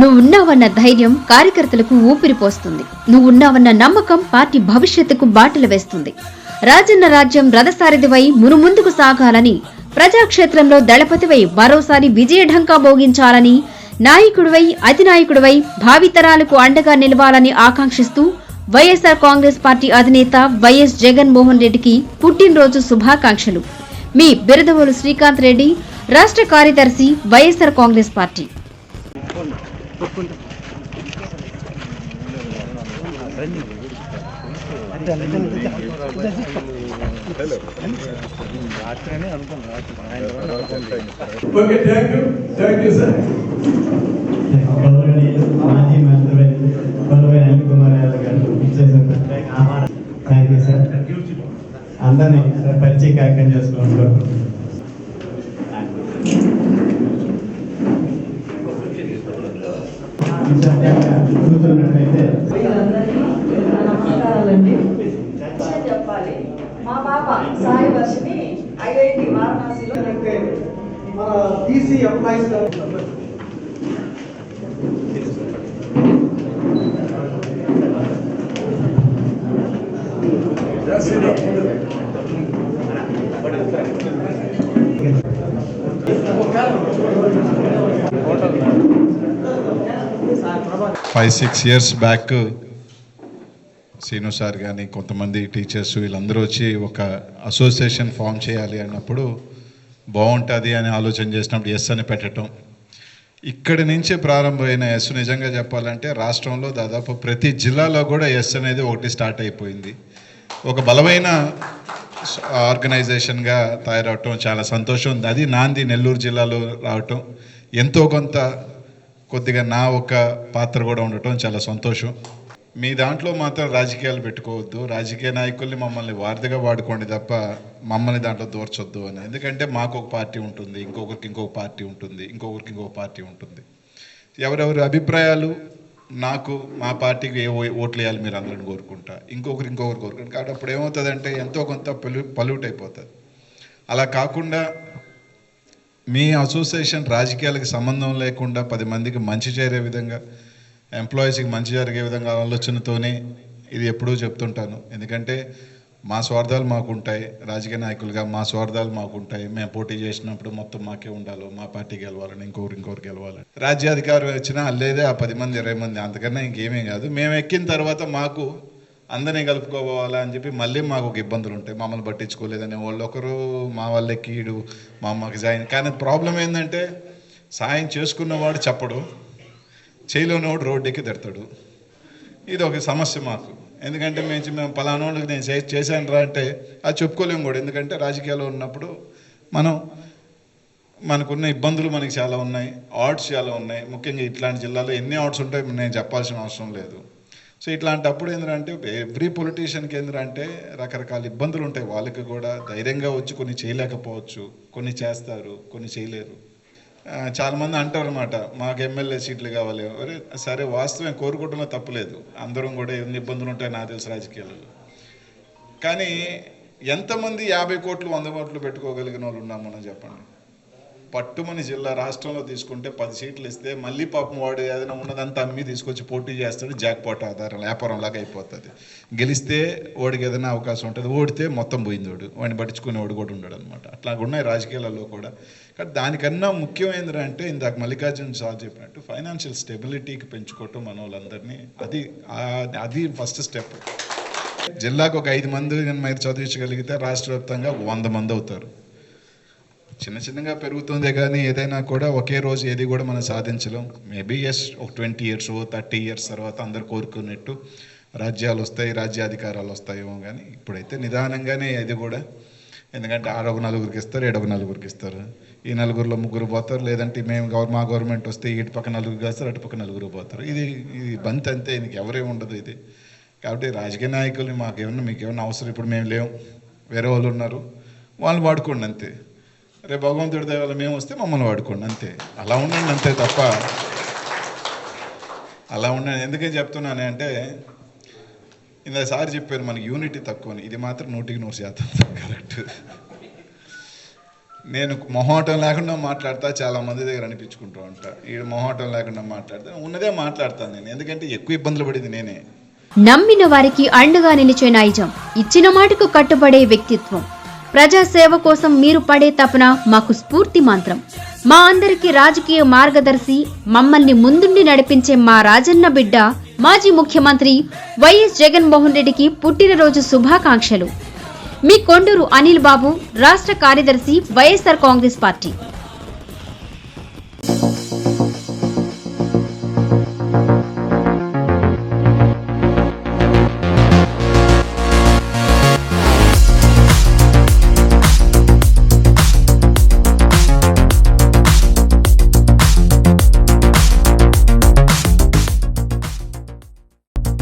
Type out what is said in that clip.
నువ్వున్నావన్న ధైర్యం కార్యకర్తలకు ఊపిరి పోస్తుంది. నువ్వున్నావన్న నమ్మకం పార్టీ భవిష్యత్తుకు బాటలు వేస్తుంది. రాజన్న రాజ్యం రథసారథివై మునుముందుకు సాగాలని ప్రజాక్షేత్రంలో దళపతివై మరోసారి విజయఢంకా భోగించాలని నాయకుడివై అధినాయకుడివై భావితరాలకు అండగా నిలవాలని ఆకాంక్షిస్తూ వైఎస్ఆర్ కాంగ్రెస్ పార్టీ అధినేత వైఎస్ జగన్మోహన్ రెడ్డికి పుట్టినరోజు శుభాకాంక్షలు. మీ బిరదవోలు శ్రీకాంత్ రెడ్డి రాష్ట్ర కార్యదర్శి YSR Congress party. Okay thank you thank you sir గౌరవనీయులు మాజీ మంత్రి గౌరవ అనిల్ కుమార్ యాదవ్ గారు ఇచ్చేసిన థ్యాంక్ యూ సార్ అందరినీ పరిచయ కార్యక్రమం చేసుకోవడం నా నమస్కారాలండి. విషయం చెప్పాలి. మా పాప సాయి వర్షిని ఐఐటి వారణాసిలో మన TC employees five six years back Seenu sir కానీ కొంతమంది టీచర్స్ వీళ్ళందరూ వచ్చి ఒక అసోసియేషన్ ఫామ్ చేయాలి అన్నప్పుడు బాగుంటుంది అని ఆలోచన చేసినప్పుడు ఎస్ అని పెట్టడం ఇక్కడి నుంచే ప్రారంభమైన ఎస్ నిజంగా చెప్పాలంటే రాష్ట్రంలో దాదాపు ప్రతి జిల్లాలో కూడా ఎస్ అనేది ఒకటి స్టార్ట్ అయిపోయింది. ఒక బలమైన ఆర్గనైజేషన్గా తయారవటం చాలా సంతోషం ఉంది. అది నాంది నెల్లూరు జిల్లాలో రావటం. ఎంతో కొంత కొద్దిగా నా ఒక పాత్ర కూడా ఉండటం చాలా సంతోషం. మీ దాంట్లో మాత్రం రాజకీయాలు పెట్టుకోవద్దు. రాజకీయ నాయకుల్ని మమ్మల్ని వారధిగా వాడుకోండి తప్ప మమ్మల్ని దాంట్లో దూర్చొద్దు అని. ఎందుకంటే మాకు ఒక పార్టీ ఉంటుంది ఇంకొకరికి ఇంకొక పార్టీ ఉంటుంది ఇంకొకరికి ఇంకొక పార్టీ ఉంటుంది. ఎవరెవరి అభిప్రాయాలు నాకు మా పార్టీకి ఏ ఓట్లు వేయాలి మీరు అందరిని కోరుకుంటా. ఇంకొకరు ఇంకొకరు కోరుకుంటా. కాబట్టి అప్పుడు ఏమవుతుందంటే ఎంతో కొంత పలు పల్యూట్ అయిపోతుంది. అలా కాకుండా మీ అసోసియేషన్ రాజకీయాలకు సంబంధం లేకుండా పది మందికి మంచి చేరే విధంగా ఎంప్లాయీస్కి మంచి జరిగే విధంగా ఆలోచనతోనే ఇది ఎప్పుడూ చెప్తుంటాను. ఎందుకంటే మా స్వార్థాలు మాకు ఉంటాయి రాజకీయ నాయకులుగా మా స్వార్థాలు మాకు ఉంటాయి మేము పోటీ చేసినప్పుడు మొత్తం మాకే ఉండాలి. మా పార్టీ గెలవాలని ఇంకొకరు ఇంకొకరు గెలవాలని. రాజ్యాధికారం వచ్చినా అల్లేదే ఆ పది మంది ఇరవై మంది. అంతకన్నా ఇంకేమీ కాదు. మేము ఎక్కిన తర్వాత మాకు అందరినీ కలుపుకోవాలా అని చెప్పి మళ్ళీ మాకు ఒక ఇబ్బందులు ఉంటాయి. మమ్మల్ని పట్టించుకోలేదని వాళ్ళు ఒకరు మా వాళ్ళే కీడు మా అమ్మకి జాయిన్. కానీ ప్రాబ్లం ఏంటంటే సాయం చేసుకున్నవాడు చెప్పడు చేయలేనివాడు రోడ్డుకి తిడతాడు. ఇది ఒక సమస్య మాకు. ఎందుకంటే మేము మేము పలానోళ్ళకి నేను చే- చేశాను రా అంటే అది చెప్పుకోలేము కూడా. ఎందుకంటే రాజకీయాల్లో ఉన్నప్పుడు మనం మనకున్న ఇబ్బందులు మనకి చాలా ఉన్నాయి. ఆర్ట్స్ చాలా ఉన్నాయి. ముఖ్యంగా ఇట్లాంటి జిల్లాలో ఎన్ని ఆర్ట్స్ ఉంటాయి నేను చెప్పాల్సిన అవసరం లేదు. సో ఇట్లాంటప్పుడు ఏంటంటే ఎవ్రీ పొలిటీషియన్కి ఏంటంటే రకరకాల ఇబ్బందులు ఉంటాయి. వాళ్ళకి కూడా ధైర్యంగా వచ్చి కొన్ని చేయలేకపోవచ్చు కొన్ని చేస్తారు కొన్ని చేయలేరు. చాలామంది అంటారు అనమాట మాకు ఎమ్మెల్యే సీట్లు కావాలి. అరే సరే వాస్తవం కోరుకోవడంలో తప్పులేదు అందరం కూడా ఎన్ని ఇబ్బందులు ఉంటాయి నాకు తెలుసు రాజకీయాలలో. కానీ ఎంతమంది యాభై కోట్లు వంద కోట్లు పెట్టుకోగలిగిన వాళ్ళు ఉన్నామని మనం చెప్పండి. పట్టుమని జిల్లా రాష్ట్రంలో తీసుకుంటే పది సీట్లు ఇస్తే మళ్ళీ పాపం వాడు ఏదైనా ఉన్నదంతా అమ్మి తీసుకొచ్చి పోటీ చేస్తాడు జాక్పాట్ ఆధారం వ్యాపారం లాగా అయిపోతుంది. గెలిస్తే వాడికి ఏదైనా అవకాశం ఉంటుంది. ఓడితే మొత్తం పోయింది వాడు. వాడిని పట్టించుకునేవాడు కూడా ఉండడు అనమాట అట్లా ఉన్నాయి రాజకీయాలలో కూడా. కానీ దానికన్నా ముఖ్యమైనది అంటే ఇందాక మల్లికార్జున సార్ చెప్పినట్టు ఫైనాన్షియల్ స్టెబిలిటీకి పెంచుకోవటం మన వాళ్ళందరినీ అది అది ఫస్ట్ స్టెప్. జిల్లాకు ఒక ఐదు మంది మీరు చదివించగలిగితే రాష్ట్ర వ్యాప్తంగా వంద మంది అవుతారు. చిన్న చిన్నగా పెరుగుతుందే కానీ ఏదైనా కూడా ఒకే రోజు ఏది కూడా మనం సాధించలేం. మేబీ ఎస్ ఒక ట్వంటీ ఇయర్స్ థర్టీ ఇయర్స్ తర్వాత అందరు కోరుకున్నట్టు రాజ్యాలు వస్తాయి రాజ్యాధికారాలు వస్తాయేమో కానీ ఇప్పుడైతే నిదానంగానే ఇది కూడా ఎందుకంటే ఆడొక నలుగురికి ఇస్తారు ఏడొక నలుగురికి ఇస్తారు. ఈ నలుగురిలో ముగ్గురు పోతారు లేదంటే మేము గవర్ మా గవర్నమెంట్ వస్తే ఇటు పక్క నలుగురు కాస్తారు అటు పక్క నలుగురు పోతారు. ఇది ఇది బంత్ అంతే ఇంక ఎవరే ఉండదు ఇది. కాబట్టి రాజకీయ నాయకులు మాకు మీకేమన్నా మీకు అవసరం ఇప్పుడు మేము లేవు వేరే వాళ్ళు ఉన్నారు వాళ్ళు వాడుకోండి అంతే. రేపు భగవంతుడి దయ మేము వస్తే మమ్మల్ని వాడుకోండి అంతే. అలా ఉండండి అంతే తప్ప అలా ఉండండి. ఎందుకని చెప్తున్నాను అంటే ఇందా చెప్పారు మనకి యూనిటీ తక్కువని. ఇది మాత్రం నూటికి నూరు శాతం కరెక్ట్. నేను మొహోటం లేకుండా మాట్లాడతా చాలా మంది దగ్గర అనిపించుకుంటూ ఉంటా. ఈ మొహోటం లేకుండా మాట్లాడతా. ఉన్నదే మాట్లాడతాను నేను. ఎందుకంటే ఎక్కువ ఇబ్బందులు పడింది నేనే. నమ్మిన వారికి అండగా నిలిచే నైజం. ఇచ్చిన మాటకు కట్టుబడే వ్యక్తిత్వం. ప్రజాసేవ కోసం మీరు పడే తపన మాకు స్ఫూర్తి మంత్రం. మా అందరికీ రాజకీయ మార్గదర్శి మమ్మల్ని ముందుండి నడిపించే మా రాజన్న బిడ్డ మాజీ ముఖ్యమంత్రి వైఎస్ జగన్మోహన్ రెడ్డికి పుట్టినరోజు శుభాకాంక్షలు. మీ కొండూరు అనిల్ బాబు రాష్ట్ర కార్యదర్శి వైఎస్ఆర్ కాంగ్రెస్ పార్టీ.